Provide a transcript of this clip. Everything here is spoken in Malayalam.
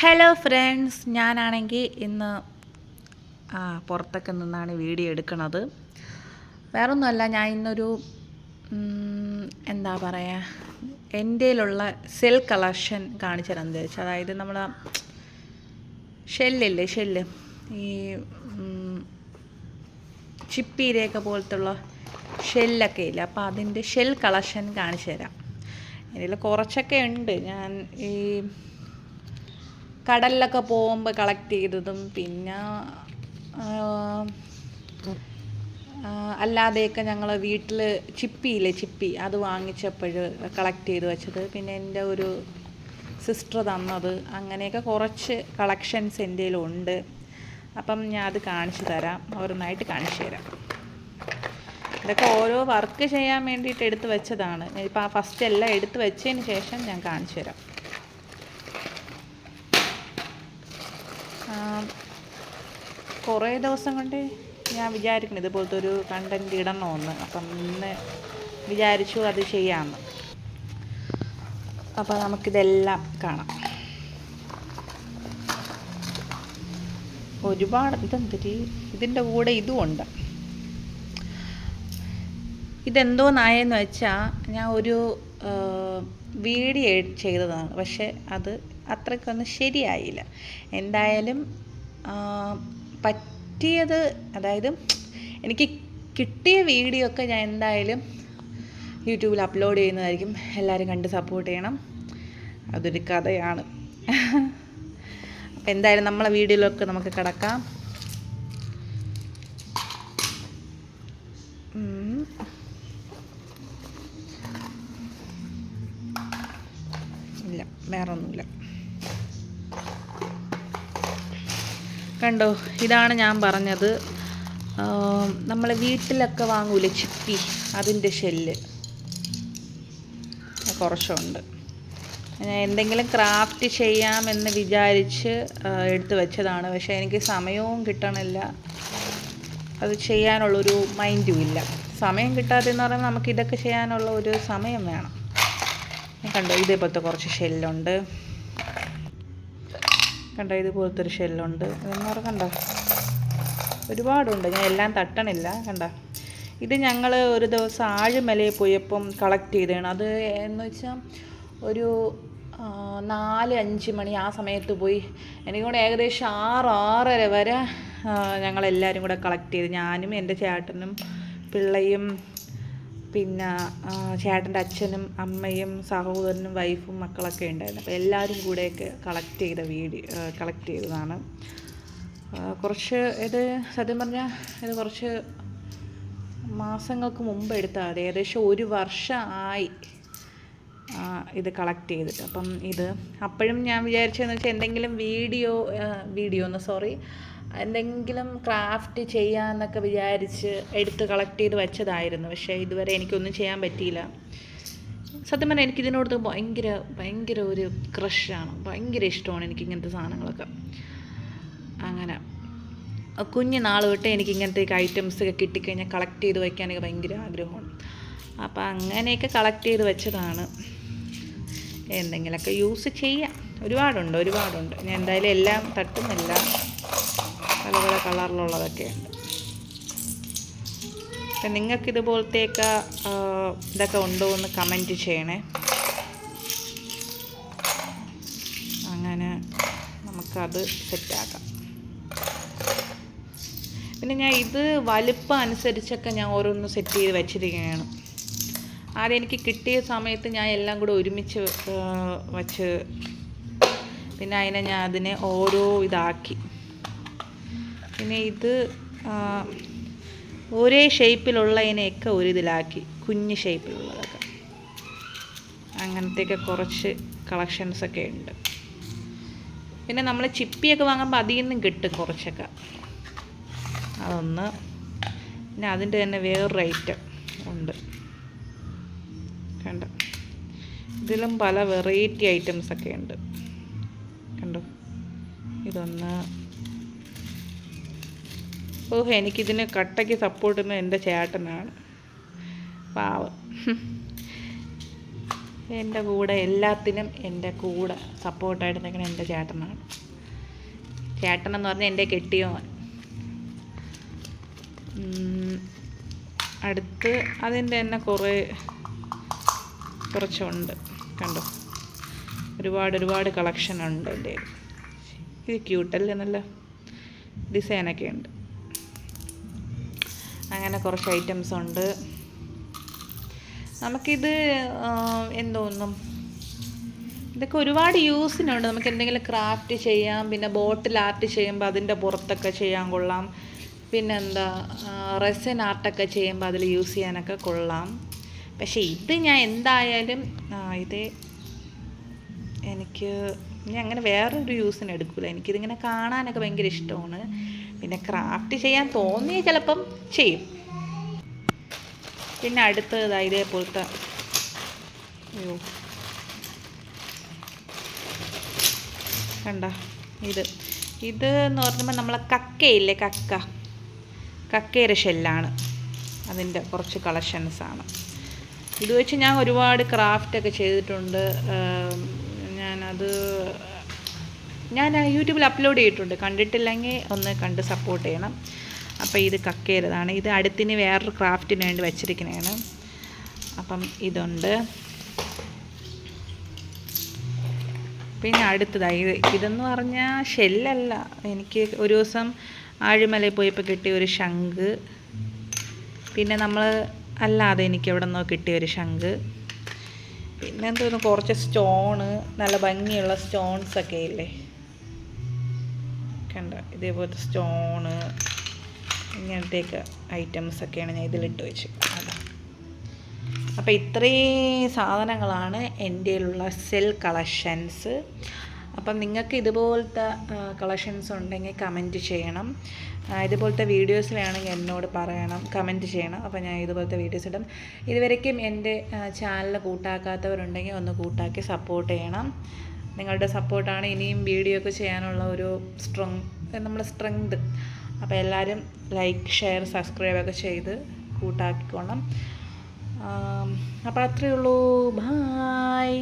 ഹലോ ഫ്രണ്ട്സ് ഞാനാണെങ്കിൽ ഇന്ന് പുറത്തൊക്കെ നിന്നാണ് വീഡിയോ എടുക്കുന്നത്. വേറൊന്നുമല്ല ഞാൻ ഇന്നൊരു എന്താ പറയുക എന്റെയിലുള്ള സെൽ കളക്ഷൻ കാണിച്ചു തരാൻ വിചാരിച്ചു. അതായത് നമ്മൾ ഷെല്ലില്ലേ ഷെല്ല് ഈ ചിപ്പീരയൊക്കെ പോലത്തുള്ള ഷെല്ലൊക്കെ ഇല്ല അപ്പോൾ അതിന്റെ ഷെൽ കളക്ഷൻ കാണിച്ചു തരാം. ഇതിൽ കുറച്ചൊക്കെ ഉണ്ട്. ഞാൻ ഈ കടലിലൊക്കെ പോകുമ്പോൾ കളക്ട് ചെയ്തതും പിന്നെ അല്ലാതെയൊക്കെ ഞങ്ങൾ വീട്ടിൽ ചിപ്പിയില്ലേ ചിപ്പി അത് വാങ്ങിച്ചപ്പോൾ കളക്ട് ചെയ്ത് വെച്ചത്. പിന്നെ എന്റെ ഒരു സിസ്റ്റർ തന്നത്. അങ്ങനെയൊക്കെ കുറച്ച് കളക്ഷൻസ് എന്റെ ഉണ്ട് അപ്പം ഞാൻ അത് കാണിച്ചു തരാം. ഓരോന്നായിട്ട് കാണിച്ചു തരാം. ഇതൊക്കെ ഓരോ വർക്ക് ചെയ്യാൻ വേണ്ടിയിട്ട് എടുത്ത് വെച്ചതാണ്. ഇപ്പം ആ ഫസ്റ്റ് എല്ലാം എടുത്ത് വെച്ചതിന് ശേഷം ഞാൻ കാണിച്ചു തരാം. കുറേ ദിവസം കൊണ്ട് ഞാൻ വിചാരിക്കണം ഇതുപോലത്തെ ഒരു കണ്ടന്റ് ഇടണമെന്ന് അപ്പം ഇന്ന് വിചാരിച്ചു അത് ചെയ്യാമെന്ന് അപ്പോൾ നമുക്കിതെല്ലാം കാണാം. ഒരുപാട് ഇതെന്തൊരു ഇതിന്റെ കൂടെ ഇതും ഉണ്ട്. ഇതെന്തോന്നായെന്ന് വെച്ചാൽ ഞാൻ ഒരു വീഡിയോ ചെയ്തതാണ്. പക്ഷെ അത് അത്രയ്ക്കൊന്നും ശരിയായില്ല. എന്തായാലും പറ്റിയത് അതായത് എനിക്ക് കിട്ടിയ വീഡിയോ ഒക്കെ ഞാൻ എന്തായാലും യൂട്യൂബിൽ അപ്ലോഡ് ചെയ്യുന്നതായിരിക്കും. എല്ലാവരും കണ്ട് സപ്പോർട്ട് ചെയ്യണം. അതൊരു കഥയാണ്. അപ്പം എന്തായാലും നമ്മളെ വീഡിയോയിലൊക്കെ നമുക്ക് കിടക്കാം. ഇല്ല വേറെ കണ്ടോ? ഇതാണ് ഞാൻ പറഞ്ഞത്. നമ്മൾ വീട്ടിലൊക്കെ വാങ്ങൂലേ ചിപ്പി? അതിന്റെ ഷെല്ല്. കുറച്ചുണ്ട്. എന്തെങ്കിലും ക്രാഫ്റ്റ് ചെയ്യാമെന്ന് വിചാരിച്ച് എടുത്തു വെച്ചതാണ്. പക്ഷേ എനിക്ക് സമയവും കിട്ടണില്ല. അത് ചെയ്യാനുള്ളൊരു മൈൻഡും ഇല്ല. സമയം കിട്ടാതെ എന്ന് പറയുമ്പോൾ നമുക്ക് ഇതൊക്കെ ചെയ്യാനുള്ള ഒരു സമയം വേണം. കണ്ടോ? ഇതേപോലത്തെ കുറച്ച് ഷെല്ലുണ്ട്. കണ്ടോ ഇതുപോലത്തെ ഒരു ഷെല്ലുണ്ട്. ഇതെന്നോറ് കണ്ടോ ഒരുപാടുണ്ട്. ഞാൻ എല്ലാം തട്ടണില്ല കണ്ട? ഇത് ഞങ്ങൾ ഒരു ദിവസം ആഴുമലയിൽ പോയപ്പം കളക്ട് ചെയ്തതാണ്. അത് എന്ന് വെച്ചാൽ ഒരു നാല് അഞ്ച് മണി ആ സമയത്ത് പോയി. എനിക്ക് കൂടെ ഏകദേശം ആറ് ആറര വരെ ഞങ്ങളെല്ലാവരും കൂടെ കളക്ട് ചെയ്ത്. ഞാനും എന്റെ ചേട്ടനും പിള്ളയും പിന്നെ ചേട്ടന്റെ അച്ഛനും അമ്മയും സഹോദരനും വൈഫും മക്കളൊക്കെ ഉണ്ടായിരുന്നു. അപ്പോൾ എല്ലാവരും കൂടെയൊക്കെ കളക്ട് ചെയ്ത വീഡിയോ കളക്ട് ചെയ്തതാണ്. കുറച്ച് ഇത് സത്യം പറഞ്ഞാൽ ഇത് കുറച്ച് മാസങ്ങൾക്ക് മുമ്പ് എടുത്തതാണ്. ഏകദേശം ഒരു വർഷമായി ഇത് കളക്ട് ചെയ്തിട്ട്. അപ്പം ഇത് അപ്പോഴും ഞാൻ വിചാരിച്ചതെന്ന് വെച്ചാൽ എന്തെങ്കിലും വീഡിയോ വീഡിയോ ഒന്ന് സോറി എന്തെങ്കിലും ക്രാഫ്റ്റ് ചെയ്യാമെന്നൊക്കെ വിചാരിച്ച് എടുത്ത് കളക്ട് ചെയ്ത് വെച്ചതായിരുന്നു. പക്ഷേ ഇതുവരെ എനിക്കൊന്നും ചെയ്യാൻ പറ്റിയില്ല. സത്യം പറഞ്ഞാൽ എനിക്ക് ഇതിനോട് ഭയങ്കര ഭയങ്കര ഒരു ക്രഷാണ്. ഭയങ്കര ഇഷ്ടമാണ് എനിക്ക് ഇങ്ങനത്തെ സാധനങ്ങളൊക്കെ. അങ്ങനെ. കുഞ്ഞു നാൾ തൊട്ട് എനിക്ക് ഇങ്ങനത്തെ ഐറ്റംസ് ഒക്കെ കിട്ടിക്കഴിഞ്ഞാൽ കളക്ട് ചെയ്ത് വയ്ക്കാനൊക്കെ ഭയങ്കര ആഗ്രഹമാണ്. അപ്പോൾ അങ്ങനെയൊക്കെ കളക്ട് ചെയ്ത് വെച്ചതാണ്. എന്തെങ്കിലുമൊക്കെ യൂസ് ചെയ്യാം. ഒരുപാടുണ്ട് ഒരുപാടുണ്ട്. ഞാൻ എന്തായാലും എല്ലാം തട്ടുന്നില്ല. പല പല കളറിലുള്ളതൊക്കെ. അപ്പം നിങ്ങൾക്ക് ഇതൊക്കെ ഉണ്ടോ എന്ന് കമന്റ് ചെയ്യണേ. അങ്ങനെ നമുക്കത് സെറ്റാക്കാം. പിന്നെ ഞാൻ ഇത് വലുപ്പം അനുസരിച്ചൊക്കെ ഞാൻ ഓരോന്ന് സെറ്റ് ചെയ്ത് വെച്ചിരിക്കുകയാണ്. ആദ്യം എനിക്ക് കിട്ടിയ സമയത്ത് ഞാൻ എല്ലാം കൂടെ ഒരുമിച്ച് വച്ച്. പിന്നെ അതിനെ ഞാൻ അതിനെ ഓരോ ഇതാക്കി. പിന്നെ ഇത് ഒരേ ഷേപ്പിലുള്ളതിനെയൊക്കെ ഒരു ഇതിലാക്കി കുഞ്ഞ് ഷേപ്പിലുള്ളതൊക്കെ. അങ്ങനത്തെയൊക്കെ കുറച്ച് കളക്ഷൻസൊക്കെ ഉണ്ട്. പിന്നെ നമ്മൾ ചിപ്പിയൊക്കെ വാങ്ങുമ്പോൾ അതിൽ നിന്നും കിട്ടും കുറച്ചൊക്കെ. അതൊന്ന് പിന്നെ അതിന്റെ തന്നെ വേറൊരു ഐറ്റം ഉണ്ട്. കണ്ടോ? ഇതിലും പല വെറൈറ്റി ഐറ്റംസൊക്കെ ഉണ്ട്. കണ്ടോ? ഇതൊന്ന് ഓഹ് എനിക്കിതിന് കട്ടയ്ക്ക് സപ്പോർട്ട് ചെയ്യുന്നത് എന്റെ ചേട്ടനാണ്. പാവ്. എന്റെ കൂടെ എല്ലാത്തിനും എന്റെ കൂടെ സപ്പോർട്ടായിട്ട് നിൽക്കുന്ന എന്റെ ചേട്ടനാണ്. ചേട്ടനെന്ന് പറഞ്ഞാൽ എന്റെ കെട്ടിയോൻ. അടുത്ത് അതിന്റെ തന്നെ കുറേ കുറച്ചുണ്ട്. കണ്ടോ? ഒരുപാട് ഒരുപാട് കളക്ഷൻ ഉണ്ട് എന്റെ ഇത് ക്യൂട്ടല്ലേ നല്ല ഡിസൈനൊക്കെ ഉണ്ട്. അങ്ങനെ കുറച്ച് ഐറ്റംസ് ഉണ്ട്. നമുക്കിത് എന്തോന്നും ഇതൊക്കെ ഒരുപാട് യൂസിനുണ്ട് നമുക്ക് എന്തെങ്കിലും ക്രാഫ്റ്റ് ചെയ്യാം പിന്നെ ബോട്ടിൽ ആർട്ട് ചെയ്യുമ്പോൾ അതിന്റെ പുറത്തൊക്കെ ചെയ്യാൻ കൊള്ളാം. പിന്നെന്താ റെസൻ ആർട്ടൊക്കെ ചെയ്യുമ്പോൾ അതിൽ യൂസ് ചെയ്യാനൊക്കെ കൊള്ളാം. പക്ഷേ ഇത് ഞാൻ എന്തായാലും ഇത് എനിക്ക് ഞാൻ അങ്ങനെ വേറൊരു യൂസിന് എടുക്കില്ല എനിക്കിതിങ്ങനെ കാണാനൊക്കെ ഭയങ്കര ഇഷ്ടമാണ്. പിന്നെ ക്രാഫ്റ്റ് ചെയ്യാൻ തോന്നിയ ചിലപ്പം ചെയ്യും. പിന്നെ അടുത്തത് ഇതേപോലത്തെ. അയ്യോ. കണ്ട ഇത്. ഇത് എന്ന് പറയുമ്പോൾ നമ്മളെ കക്കയില്ലേ കക്ക? കക്കയുടെ ഷെല്ലാണ്. അതിന്റെ കുറച്ച് കളക്ഷൻസാണ് ഇത് വെച്ച് ഞാൻ ഒരുപാട് ക്രാഫ്റ്റൊക്കെ ചെയ്തിട്ടുണ്ട്. ഞാനത് ഞാൻ യൂട്യൂബിൽ അപ്ലോഡ് ചെയ്തിട്ടുണ്ട്. കണ്ടിട്ടില്ലെങ്കിൽ ഒന്ന് കണ്ട് സപ്പോർട്ട് ചെയ്യണം. അപ്പോൾ ഇത് കക്കേരതാണ് ഇത് അടുത്തിന് വേറൊരു ക്രാഫ്റ്റിന് വേണ്ടി വെച്ചിരിക്കുന്നതാണ്. അപ്പം ഇതുണ്ട്. പിന്നെ അടുത്തതായി ഇത് ഇതെന്ന് പറഞ്ഞാൽ ഷെല്ലല്ല എനിക്ക് ഒരു ദിവസം ആഴിമലയിൽ പോയപ്പോൾ കിട്ടിയ ഒരു ശംഖ്. പിന്നെ നമ്മൾ അല്ലാതെ എനിക്ക് എവിടെ നിന്നോ കിട്ടിയ ഒരു ശംഖ്. പിന്നെ എന്തോന്നു കുറച്ച് സ്റ്റോണ് നല്ല ഭംഗിയുള്ള സ്റ്റോൺസ് ഒക്കെ ഇല്ലേ? കണ്ട. ഇതേപോലത്തെ സ്റ്റോണ് ഇങ്ങനത്തെയൊക്കെ ഐറ്റംസ് ഒക്കെയാണ് ഞാൻ ഇതിലിട്ട് വെച്ച് അപ്പോൾ ഇത്രയും സാധനങ്ങളാണ് എന്റെ ഉള്ള സെൽ കളക്ഷൻസ് അപ്പം നിങ്ങൾക്ക് ഇതുപോലത്തെ കളക്ഷൻസ് ഉണ്ടെങ്കിൽ കമന്റ് ചെയ്യണം. ഇതുപോലത്തെ വീഡിയോസ് വേണമെങ്കിൽ എന്നോട് പറയണം. കമന്റ് ചെയ്യണം. അപ്പോൾ ഞാൻ ഇതുപോലത്തെ വീഡിയോസ് ഇടും. ഇതുവരയ്ക്കും എന്റെ ചാനൽ കൂട്ടാക്കാത്തവരുണ്ടെങ്കിൽ ഒന്ന് കൂട്ടാക്കി സപ്പോർട്ട് ചെയ്യണം. നിങ്ങളുടെ സപ്പോർട്ടാണ് ഇനിയും വീഡിയോ ഒക്കെ ചെയ്യാനുള്ള ഒരു സ്ട്രെങ് നമ്മുടെ സ്ട്രെങ്ത് അപ്പോൾ എല്ലാവരും ലൈക്ക് ഷെയർ സബ്സ്ക്രൈബ് ഒക്കെ ചെയ്ത് കൂട്ടാക്കിക്കോണം. അപ്പോൾ അത്രയേ ഉള്ളൂ. ബായ്